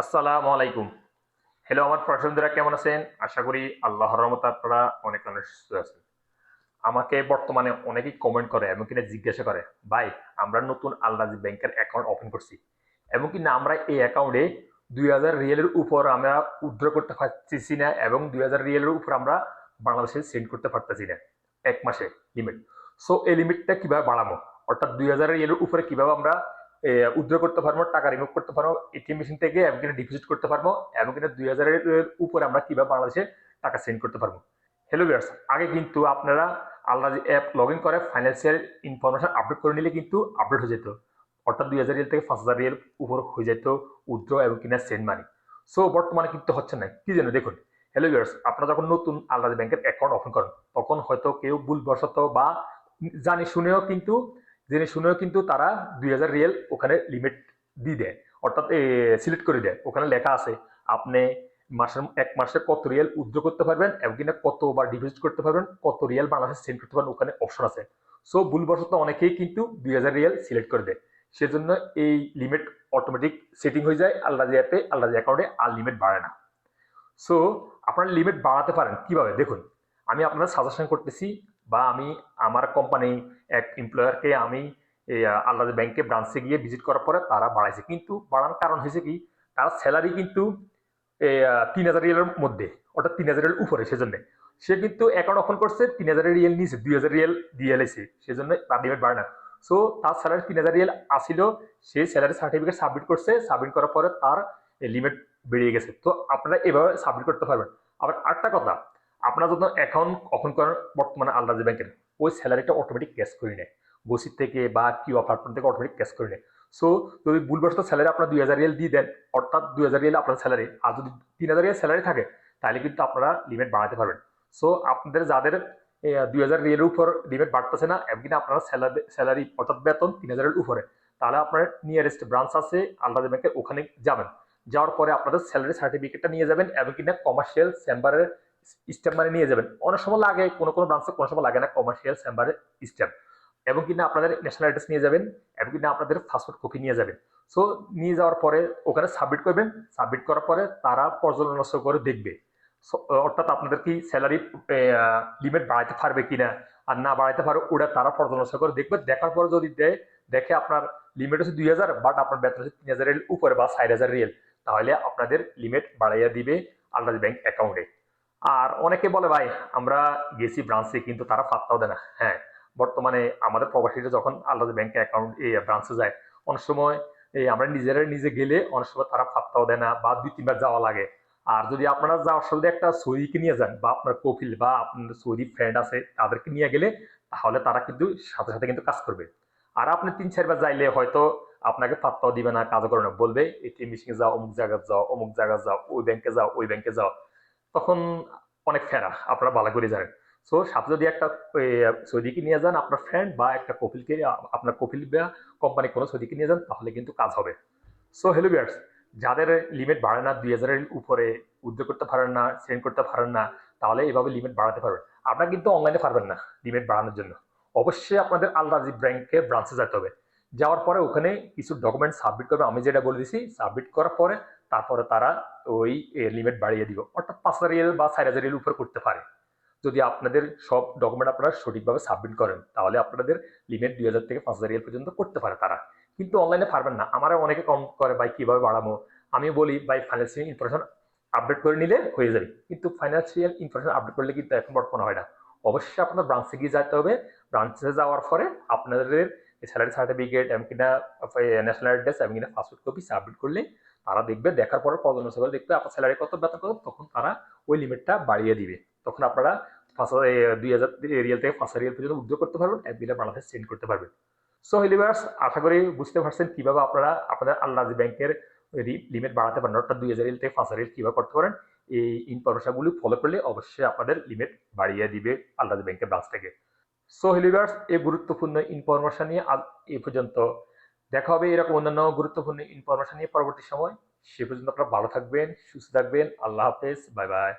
আসসালামু আলাইকুম। হ্যালো আমার প্রশাসনরা কেমন আছেন? আশা করি আল্লাহর রহমত আপনারা অনেক অনেক সুস্থ আছেন। আমাকে বর্তমানে অনেকেই কমেন্ট করে এবং কিনা জিজ্ঞাসা করে, ভাই, আমরা নতুন আল্লাহ ব্যাংকের অ্যাকাউন্ট ওপেন করছি। এবং কিনা আমরা এই অ্যাকাউন্টে দুই হাজার রিয়েলের উপর আমরা উইথড্র করতে পারতেছি না এবং দুই হাজার রিয়েলের উপর আমরা বাংলাদেশে সেন্ড করতে পারতেছি না। এক মাসে লিমিট সো এই লিমিটটা কীভাবে বাড়াবো? অর্থাৎ দুই হাজার রিয়েলের উপরে কীভাবে আমরা উইথড্র করতে পারব, টাকা রিমুভ করতে পারব, এটিএম মেশিন থেকে এবং কিনা ডিপোজিট করতে পারব এবং কিনা দুই হাজারের উপরে আমরা কীভাবে বাংলাদেশে টাকা সেন্ড করতে পারব। হ্যালো ভিউয়ার্স আগে কিন্তু আপনারা আল্লাহ অ্যাপ লগ ইন করে ফাইন্যান্সিয়াল ইনফরমেশন আপডেট করে নিলে কিন্তু আপডেট হয়ে যেত। অর্থাৎ দুই হাজার রিয়েল থেকে পাঁচ হাজার রিয়েল উপর হয়ে যেত উইথড্র এবং কিনা সেন্ড মানি সো বর্তমানে কিন্তু হচ্ছে না, কি জানো দেখুন। হ্যালো ভিউয়ার্স আপনারা যখন নতুন আল্লাহ ব্যাংকের অ্যাকাউন্ট ওপেন করেন, তখন হয়তো কেউ ভুলবশত বা জানি শুনেও কিন্তু জেনে শুনেও কিন্তু তারা দুই হাজার রিয়েল ওখানে লিমিট দিয়ে দেয়। অর্থাৎ সিলেক্ট করে দেয়। ওখানে লেখা আছে, আপনি মাসের, এক মাসে কত রিয়েল উদ্যোগ করতে পারবেন এবং কিনা কত কতবার ডিপোজিট করতে পারবেন, কত রিয়েল বাংলাদেশে সেন্ড করতে পারবেন, ওখানে অপশন আছে। সো ভুলবশত অনেকেই কিন্তু দুই হাজার রিয়েল সিলেক্ট করে দেয়। সেজন্য এই লিমিট অটোমেটিক সেটিং হয়ে যায় আল্লাহ অ্যাপে আল্লাহ অ্যাকাউন্টে আর লিমিট বাড়ে না। সো আপনার লিমিট বাড়াতে পারেন কীভাবে? দেখুন, আমি আপনাদের সাজেশন করতেছি বা আমি আমার কোম্পানি এক এমপ্লয়ারকে আমি আল্লাহ ব্যাংকে ব্রাঞ্চে গিয়ে ভিজিট করার পরে তারা বাড়াইছে। কিন্তু বাড়ানোর কারণ হয়েছে কি? তার স্যালারি কিন্তু তিন হাজার রিয়েলের মধ্যে ওটা তিন হাজার হাজারের উপরে সেজন্য। সে কিন্তু অ্যাকাউন্ট ওপেন করছে, তিন হাজারের রিয়েল নিয়েছে দুই হাজার রিয়েল দিয়ে এলেছে সেজন্য তার লিমিট বাড়ে না। সো তার স্যালারি তিন হাজার রিয়েল আসিল, সে স্যালারি সার্টিফিকেট সাবমিট করছে সাবমিট করার পরে তার লিমিট বেরিয়ে গেছে। তো আপনারা এভাবে সাবমিট করতে পারবেন। আবার আরেকটা কথা আপনারা যখন অ্যাকাউন্ট ওপেন করেন বর্তমানে আল্লাহ ব্যাংকের ওই স্যালারিটা অটোমেটিক ক্যাশ করে নেয়। বসির থেকে বা কিউ প্ল্যাটফর্ম থেকে অটোমেটিক ক্যাশ করে নেয়। সো যদি ভুলবশত স্যালারি আপনার দুই হাজার রিয়েল দিয়ে দেন, অর্থাৎ দুই হাজার রিয়েল আপনার স্যালারি আর যদি তিন হাজার রিয়েল স্যালারি থাকে, তাহলে কিন্তু আপনারা লিমিট বাড়াতে পারবেন। সো আপনাদের যাদের দুই হাজার রিয়েলের উপর লিমিট বাড়তেছে না এমনি আপনারা স্যালারি স্যালারি অর্থাৎ বেতন তিন হাজারের উপরে, তাহলে আপনার নিয়ারেস্ট ব্রাঞ্চ আছে আল্লাহ ব্যাংকের ওখানে যাবেন। যাওয়ার পরে আপনাদের স্যালারি সার্টিফিকেটটা নিয়ে যাবেন এবং কিনা কমার্শিয়াল চেম্বারের স্ট্যাম্প মানে নিয়ে যাবেন। অনেক সময় লাগে, কোনো কোনো ব্রাঞ্চে কোনো সময় লাগে না কমার্শিয়াল চেম্বারের স্ট্যাম্প এবং কিনা আপনাদের ন্যাশনাল অ্যাড্রেস নিয়ে যাবেন, এবং কিনা আপনাদের পাসপোর্ট কপি নিয়ে যাবেন। সো নিয়ে যাওয়ার পরে ওখানে সাবমিট করবেন। সাবমিট করার পরে তারা পর্যালোচনা করে দেখবে। অর্থাৎ আপনাদের কি স্যালারি লিমিট বাড়াইতে পারবে কিনা আর না বাড়াইতে পারবে, ওটা তারা পর্যালোচনা করে দেখবে। দেখার পরে যদি দেয় দেখে আপনার লিমিট হচ্ছে দুই হাজার বাট আপনার বেতন হচ্ছে তিন হাজারের উপরে বা ষাট হাজার রিয়েল তাহলে আপনাদের লিমিট বাড়াইয়া দিবে আল্লাহ ব্যাংক অ্যাকাউন্টে আর অনেকে বলে, ভাই, আমরা গেছি ব্রাঞ্চে কিন্তু তারা পাত্তাও দেয় না। হ্যাঁ বর্তমানে আমাদের প্রবাসীরা যখন আলাদা ব্যাংকে অ্যাকাউন্ট এই ব্রাঞ্চে যায়, অনেক সময় এই আমরা নিজেরা নিজে গেলে অনেক সময় তারা পাত্তাও দেয় না বা দুই, তিনবার যাওয়া লাগে। আর যদি আপনারা যাওয়ার সময় একটা সৌদিকে নিয়ে যান বা আপনার কপিল বা আপনার সৌদি ফ্রেন্ড আছে, তাদেরকে নিয়ে গেলে তাহলে তারা কিন্তু সাথে সাথে কিন্তু কাজ করবে। আর আপনি তিন, চারবার যাইলে হয়তো আপনাকে পাত্তাও দিবে না কাজ করে না। বলবে এটিএম মেশিনে যাও, অমুক জায়গায় যাও, অমুক জায়গায় যাও, ওই ব্যাংকে যাও, ওই ব্যাংকে যাও। তখন অনেক ফেরা আপনারা ভালো করে জানেন সো সাথে যদি একটা সৌদিকে নিয়ে যান আপনার ফ্রেন্ড বা একটা কপিলকে আপনার কপিল বা কোম্পানি কোনো সৌদিকে নিয়ে যান, তাহলে কিন্তু কাজ হবে। সো হ্যালো বিয়ার্স যাদের লিমিট বাড়ে না, দুই হাজারের উপরে উদ্যোগ করতে পারেন না সেন্ড করতে পারেন না, তাহলে এভাবে লিমিট বাড়াতে পারবেন। আপনারা কিন্তু অনলাইনে পারবেন না লিমিট বাড়ানোর জন্য। অবশ্যই আপনাদের আল্লাহ ব্যাংকে ব্রাঞ্চে যেতে হবে। যাওয়ার পরে ওখানে কিছু ডকুমেন্ট সাবমিট করবে। আমি যেটা বলে দিছি সাবমিট করার পরে তারপরে তারা ওই লিমিট বাড়িয়ে দিব। অর্থাৎ পাঁচ হাজার রিয়েল বা চার হাজার রিয়েল উপর করতে পারে। যদি আপনাদের সব ডকুমেন্ট আপনারা সঠিকভাবে সাবমিট করেন, তাহলে আপনাদের লিমিট দুই হাজার থেকে পাঁচ হাজার রিয়েল পর্যন্ত করতে পারে তারা। কিন্তু অনলাইনে পারবেন না। আমার অনেকে কম করে, ভাই, কীভাবে বাড়াবো? আমি বলি, ভাই ফাইন্যান্সিয়াল ইনফরমেশন আপডেট করে নিলে হয়ে যাবে। কিন্তু ফাইন্যান্সিয়াল ইনফরমেশন আপডেট করলে কিন্তু এখন বর্তমানে হয় না। অবশ্যই আপনার ব্রাঞ্চে গিয়ে যেতে হবে। ব্রাঞ্চে যাওয়ার পরে আপনাদের স্যালারি সার্টিফিকেট এমনকি না ন্যাশনাল অ্যাড্রেস এমনকি না পাসপোর্ট কপি সাবমিট করলে তারা দেখবে, দেখার পরে পর্যালোচনা করে দেখবে আপনার স্যালারি কত, বেতন কত, তখন তারা ওই লিমিটটা বাড়িয়ে দিবে। তখন আপনারা পাঁচ দুই হাজার রিয়েল থেকে পাঁচ রিয়েল পর্যন্ত উদ্যোগ করতে পারবেন, এক বিলে বাংলাদেশ সেন্ড করতে পারবেন। সো হিলিভার্স আশা করি বুঝতে পারছেন কীভাবে আপনারা আপনাদের আল্লাহ ব্যাংকের লিমিট বাড়াতে পারেন, অর্থাৎ দুই হাজার থেকে পাঁচ রিয়েল কীভাবে করতে পারেন, এই ইনফরমেশনগুলি ফলো করলে অবশ্যই আপনাদের লিমিট বাড়িয়ে দিবে আল্লাহ ব্যাংকের ব্রাঞ্চ থেকে। সো হিলিভার্স এই গুরুত্বপূর্ণ ইনফরমেশন নিয়ে আজ এ পর্যন্ত। দেখা হবে এরকম অন্যান্য গুরুত্বপূর্ণ ইনফরমেশন নিয়ে পরবর্তী সময়। সে পর্যন্ত আপনারা ভালো থাকবেন, সুস্থ থাকবেন। আল্লাহ হাফেজ, বাই বাই।